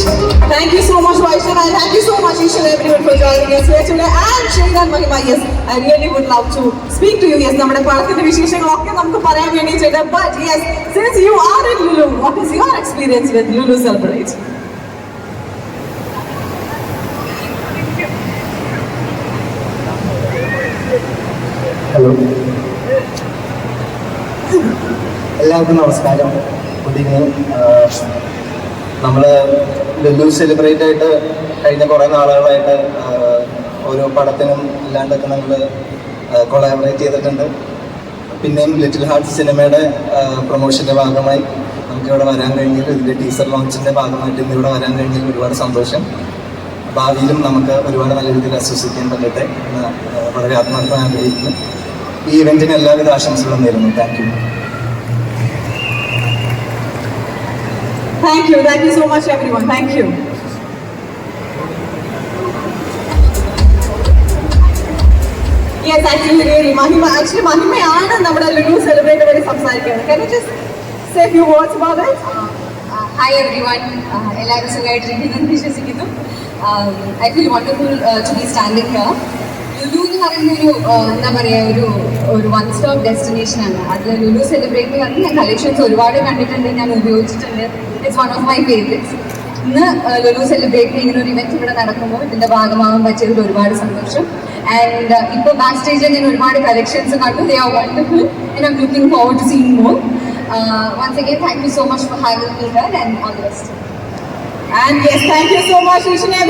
Thank you so much, Vaishnav, and thank you so much, each and everyone, for joining us here today. And Shridan Mahima, yes, I really would love to speak to you. Yes, നമ്മുടെ പടത്തിന്റെ വിശേഷങ്ങളൊക്കെ നമുക്ക് പറയാൻ വേണ്ടിയിട്ടുണ്ട്. But yes, since you are in Lulu, what is your experience with Lulu Celebrate? Hello എല്ലാവർക്കും നമസ്കാരം evening നമ്മൾ Lulu celebrate ആയിട്ട് കഴിഞ്ഞ കുറേ നാളുകളായിട്ട് ഓരോ പടത്തിനും അല്ലാണ്ടൊക്കെ നമ്മൾ കൊളാബറേറ്റ് ചെയ്തിട്ടുണ്ട്. പിന്നെയും ലിറ്റിൽ ഹാർട്ട് സിനിമയുടെ പ്രൊമോഷന്റെ ഭാഗമായി നമുക്കിവിടെ വരാൻ കഴിഞ്ഞത് ഇതിന്റെ ടീസർ ലോഞ്ചിന്റെ ഭാഗമായിട്ട് ഇന്ന് ഇവിടെ വരാൻ കഴിഞ്ഞതിൽ ഒരുപാട് സന്തോഷം. ഭാവിയിലും നമുക്ക് ഒരുപാട് നല്ല രീതിയിൽ അസോസിയേറ്റ് പറ്റട്ടെ എന്ന് വളരെ ആത്മാർത്ഥമായി ആഗ്രഹിക്കുന്നു. ഈ ഇവന്റിന് എല്ലാവിധ ആശംസകളും നേരുന്നു. Thank you Thank you, thank you so much, everyone. Thank you. Yes, actually, really, Mahima, actually, മഹിമയാണ് നമ്മുടെ ലുലു സെലിബ്രേറ്റ് വഴി സംസാരിക്കുന്നത് Can you just say a few words about it? Hi everyone എല്ലാവരും സുഖമായിട്ടിരിക്കുന്നു വിശ്വസിക്കുന്നു I feel wonderful to be standing here Lulu എന്ന് പറയുന്ന ഒരു എന്താ പറയുക ഒരു ഒരു വൺ സ്റ്റോപ്പ് ഡെസ്റ്റിനേഷൻ ആണ്. അത് ലുലു സെലിബ്രേറ്റ് പറഞ്ഞ് ഞാൻ കളക്ഷൻസ് ഒരുപാട് കണ്ടിട്ടുണ്ട് ഞാൻ ഉപയോഗിച്ചിട്ടുണ്ട്. It's one of my favourites ഇന്ന് ലുലു സെലിബ്രേറ്റ് ഇങ്ങനെ ഒരു ഇവന്റ് ഇവിടെ നടക്കുമ്പോൾ ഇതിന്റെ ഭാഗമാകാൻ പറ്റിയതിൽ ഒരുപാട് സന്തോഷം. ആൻഡ് ഇപ്പോൾ ബാക്ക് സ്റ്റേജിൽ ഞാൻ ഒരുപാട് കളക്ഷൻസ് കണ്ടു. They are wonderful and I'm looking forward to seen more once again thank you so much for having me here and all the best you so much, each and every